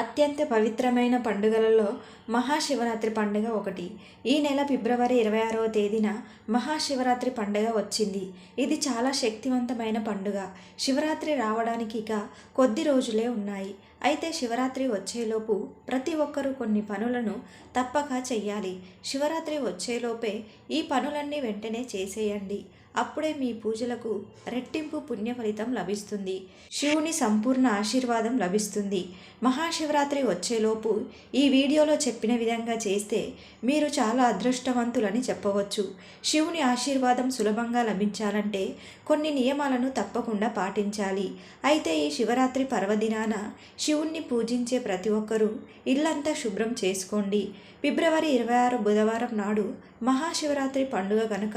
అత్యంత పవిత్రమైన పండుగలలో మహాశివరాత్రి పండుగ ఒకటి. ఈ నెల ఫిబ్రవరి ఇరవై ఆరవ తేదీన మహాశివరాత్రి పండుగ వచ్చింది. ఇది చాలా శక్తివంతమైన పండుగ. శివరాత్రి రావడానికి ఇక కొద్ది రోజులే ఉన్నాయి. అయితే శివరాత్రి వచ్చేలోపు ప్రతి ఒక్కరూ కొన్ని పనులను తప్పక చెయ్యాలి. శివరాత్రి వచ్చేలోపే ఈ పనులన్నీ వెంటనే చేసేయండి. అప్పుడే మీ పూజలకు రెట్టింపు పుణ్య ఫలితం లభిస్తుంది. శివుని సంపూర్ణ ఆశీర్వాదం లభిస్తుంది. మహాశివరాత్రి వచ్చేలోపు ఈ వీడియోలో చెప్పిన విధంగా చేస్తే మీరు చాలా అదృష్టవంతులని చెప్పవచ్చు. శివుని ఆశీర్వాదం సులభంగా లభించాలంటే కొన్ని నియమాలను తప్పకుండా పాటించాలి. అయితే ఈ శివరాత్రి పర్వదినాన శివుణ్ణి పూజించే ప్రతి ఒక్కరూ ఇల్లంతా శుభ్రం చేసుకోండి. ఫిబ్రవరి ఇరవై ఆరు బుధవారం నాడు మహాశివరాత్రి పండుగ కనుక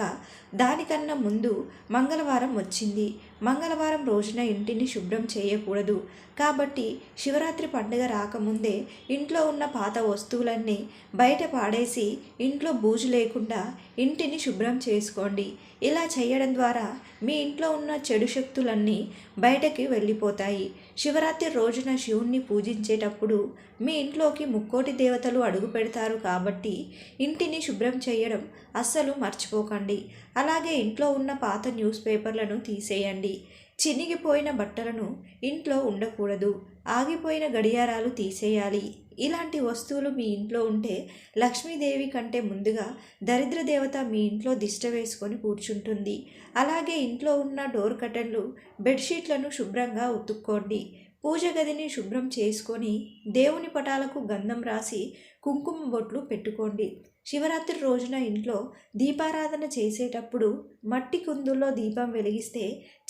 దానికన్నా ముందు మంగళవారం వచ్చింది. మంగళవారం రోజున ఇంటిని శుభ్రం చేయకూడదు. కాబట్టి శివరాత్రి పండుగ రాకముందే ఇంట్లో ఉన్న పాత వస్తువులన్నీ బయట పాడేసి ఇంట్లో బూజు లేకుండా ఇంటిని శుభ్రం చేసుకోండి. ఇలా చేయడం ద్వారా మీ ఇంట్లో ఉన్న చెడు శక్తులన్నీ బయటకి వెళ్ళిపోతాయి. శివరాత్రి రోజున శివుణ్ణి పూజించేటప్పుడు మీ ఇంట్లోకి ముక్కోటి దేవతలు అడుగు పెడతారు కాబట్టి ఇంటిని శుభ్రం చేయడం అస్సలు మర్చిపోకండి. అలాగే ఇంట్లో ఉన్న పాత న్యూస్ పేపర్లను తీసేయండి. చినిగిపోయిన బట్టలను ఇంట్లో ఉండకూడదు. ఆగిపోయిన గడియారాలు తీసేయాలి. ఇలాంటి వస్తువులు మీ ఇంట్లో ఉంటే లక్ష్మీదేవి కంటే ముందుగా దరిద్ర దేవత మీ ఇంట్లో దిష్ట వేసుకొని కూర్చుంటుంది. అలాగే ఇంట్లో ఉన్న డోర్ కటన్లు బెడ్షీట్లను శుభ్రంగా ఉతుక్కోండి. పూజ గదిని శుభ్రం చేసుకొని దేవుని పటాలకు గంధం రాసి కుంకుమ బొట్లు పెట్టుకోండి. శివరాత్రి రోజున ఇంట్లో దీపారాధన చేసేటప్పుడు మట్టి కుందుల్లో దీపం వెలిగిస్తే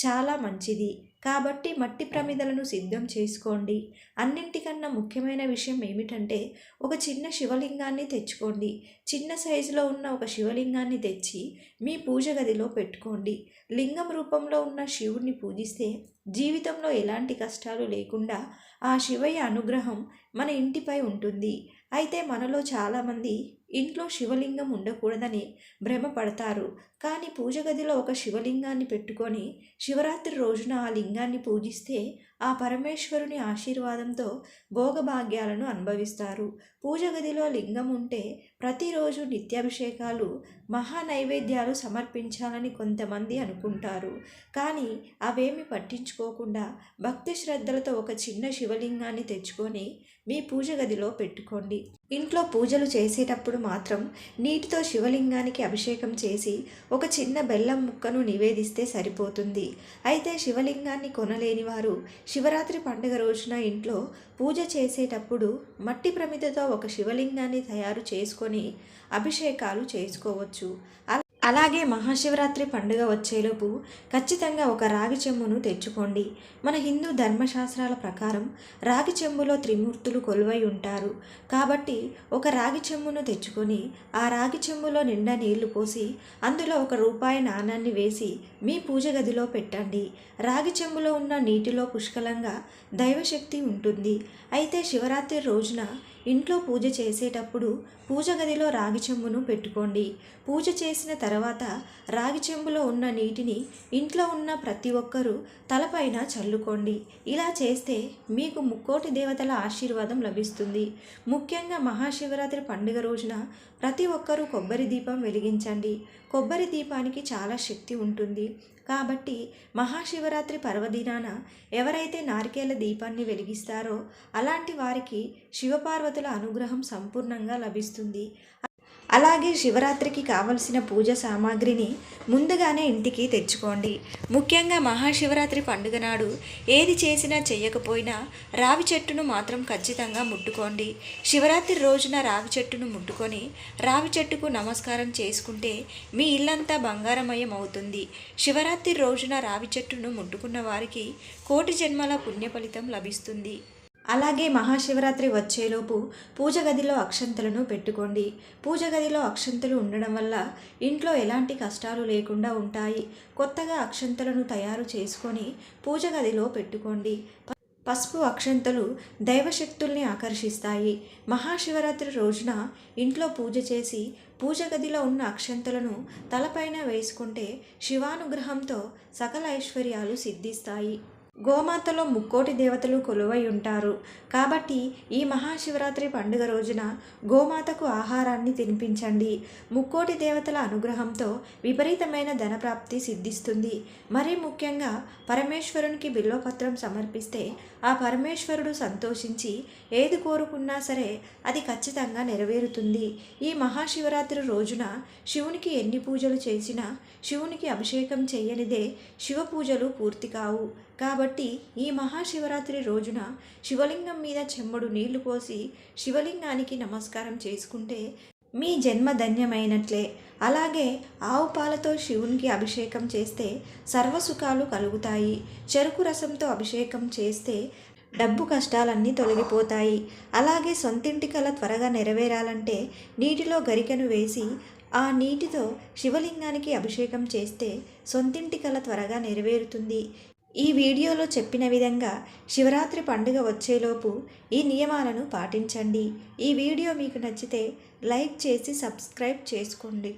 చాలా మంచిది. కాబట్టి మట్టి ప్రమిదలను సిద్ధం చేసుకోండి. అన్నింటికన్నా ముఖ్యమైన విషయం ఏమిటంటే ఒక చిన్న శివలింగాన్ని తెచ్చుకోండి. చిన్న సైజులో ఉన్న ఒక శివలింగాన్ని తెచ్చి మీ పూజ గదిలో పెట్టుకోండి. లింగం రూపంలో ఉన్న శివుణ్ణి పూజిస్తే జీవితంలో ఎలాంటి కష్టాలు లేకుండా ఆ శివయ్య అనుగ్రహం మన ఇంటిపై ఉంటుంది. అయితే మనలో చాలామంది ఇంట్లో శివలింగం ఉండకూడదని భ్రమపడతారు. కానీ పూజ గదిలో ఒక శివలింగాన్ని పెట్టుకొని శివరాత్రి రోజున ఆ లింగాన్ని పూజిస్తే ఆ పరమేశ్వరుని ఆశీర్వాదంతో భోగభాగ్యాలను అనుభవిస్తారు. పూజ గదిలో లింగం ఉంటే ప్రతిరోజు నిత్యాభిషేకాలు మహా నైవేద్యాలు సమర్పించాలని కొంతమంది అనుకుంటారు. కానీ అవేమి పట్టించుకోకుండా భక్తి శ్రద్ధలతో ఒక చిన్న శివలింగాన్ని తెచ్చుకొని మీ పూజ గదిలో పెట్టుకోండి. ఇంట్లో పూజలు చేసేటప్పుడు మాత్రం నీటితో శివలింగానికి అభిషేకం చేసి ఒక చిన్న బెల్లం ముక్కను నివేదిస్తే సరిపోతుంది. అయితే శివలింగాన్ని కొనలేని వారు శివరాత్రి పండుగ రోజున ఇంట్లో పూజ చేసేటప్పుడు మట్టి ప్రమిదతో ఒక శివలింగాన్ని తయారు చేసుకొని అభిషేకాలు చేసుకోవచ్చు. అలాగే మహాశివరాత్రి పండుగ వచ్చేలోపు ఖచ్చితంగా ఒక రాగి చెంబును తెచ్చుకోండి. మన హిందూ ధర్మశాస్త్రాల ప్రకారం రాగి చెంబులో త్రిమూర్తులు కొలువై ఉంటారు. కాబట్టి ఒక రాగి చెంబును తెచ్చుకొని ఆ రాగి చెంబులో నిండా నీళ్ళు పోసి అందులో ఒక రూపాయి నాణాన్ని వేసి మీ పూజ గదిలో పెట్టండి. రాగి చెంబులో ఉన్న నీటిలో పుష్కలంగా దైవశక్తి ఉంటుంది. అయితే శివరాత్రి రోజున ఇంట్లో పూజ చేసేటప్పుడు పూజ గదిలో రాగి చెంబును పెట్టుకోండి. పూజ చేసిన తర్వాత రాగి చెంబులో ఉన్న నీటిని ఇంట్లో ఉన్న ప్రతి ఒక్కరూ తలపైన చల్లుకోండి. ఇలా చేస్తే మీకు ముక్కోటి దేవతల ఆశీర్వాదం లభిస్తుంది. ముఖ్యంగా మహాశివరాత్రి పండుగ రోజున ప్రతి ఒక్కరూ కొబ్బరి దీపం వెలిగించండి. కొబ్బరి దీపానికి చాలా శక్తి ఉంటుంది. కాబట్టి మహాశివరాత్రి పర్వదినాన ఎవరైతే నారికేల దీపాన్ని వెలిగిస్తారో అలాంటి వారికి శివపార్వతుల అనుగ్రహం సంపూర్ణంగా లభిస్తుంది. అలాగే శివరాత్రికి కావలసిన పూజ సామాగ్రిని ముందుగానే ఇంటికి తెచ్చుకోండి. ముఖ్యంగా మహాశివరాత్రి పండుగ నాడు ఏది చేసినా చేయకపోయినా రావి చెట్టును మాత్రం ఖచ్చితంగా ముట్టుకోండి. శివరాత్రి రోజున రావి చెట్టును ముట్టుకొని రావి చెట్టుకు నమస్కారం చేసుకుంటే మీ ఇల్లంతా బంగారమయం అవుతుంది శివరాత్రి రోజున రావి చెట్టును ముట్టుకున్న వారికి కోటి జన్మల పుణ్య ఫలితం లభిస్తుంది. అలాగే మహాశివరాత్రి వచ్చేలోపు పూజ గదిలో అక్షంతలను పెట్టుకోండి. పూజ గదిలో అక్షంతలు ఉండడం వల్ల ఇంట్లో ఎలాంటి కష్టాలు లేకుండా ఉంటాయి. కొత్తగా అక్షంతలను తయారు చేసుకొని పూజ గదిలో పెట్టుకోండి. పసుపు అక్షంతలు దైవశక్తుల్ని ఆకర్షిస్తాయి. మహాశివరాత్రి రోజున ఇంట్లో పూజ చేసి పూజ గదిలో ఉన్న అక్షంతలను తలపైన వేసుకుంటే శివానుగ్రహంతో సకల ఐశ్వర్యాలు సిద్ధిస్తాయి. గోమాతలో ముక్కోటి దేవతలు కొలువై ఉంటారు. కాబట్టి ఈ మహాశివరాత్రి పండుగ రోజున గోమాతకు ఆహారాన్ని తినిపించండి. ముక్కోటి దేవతల అనుగ్రహంతో విపరీతమైన ధనప్రాప్తి సిద్ధిస్తుంది. మరీ ముఖ్యంగా పరమేశ్వరునికి బిల్వపత్రం సమర్పిస్తే ఆ పరమేశ్వరుడు సంతోషించి ఏది కోరుకున్నా సరే అది ఖచ్చితంగా నెరవేరుతుంది. ఈ మహాశివరాత్రి రోజున శివునికి ఎన్ని పూజలు చేసినా శివునికి అభిషేకం చేయనిదే శివ పూజలు పూర్తి కావు. కాబట్టి ఈ మహాశివరాత్రి రోజున శివలింగం మీద చెమ్మడు నీళ్ళు పోసి శివలింగానికి నమస్కారం చేసుకుంటే మీ జన్మ ధన్యమైనట్లే. అలాగే ఆవు పాలతో శివునికి అభిషేకం చేస్తే సర్వసుఖాలు కలుగుతాయి. చెరుకు రసంతో అభిషేకం చేస్తే డబ్బు కష్టాలన్నీ తొలగిపోతాయి. అలాగే సొంతింటి కల త్వరగా నెరవేరాలంటే నీటిలో గరికెను వేసి ఆ నీటితో శివలింగానికి అభిషేకం చేస్తే సొంతింటి కల త్వరగా నెరవేరుతుంది. ఈ వీడియోలో చెప్పిన విధంగా శివరాత్రి పండుగ వచ్చేలోపు ఈ నియమాలను పాటించండి. ఈ వీడియో మీకు నచ్చితే లైక్ చేసి సబ్స్క్రైబ్ చేసుకోండి.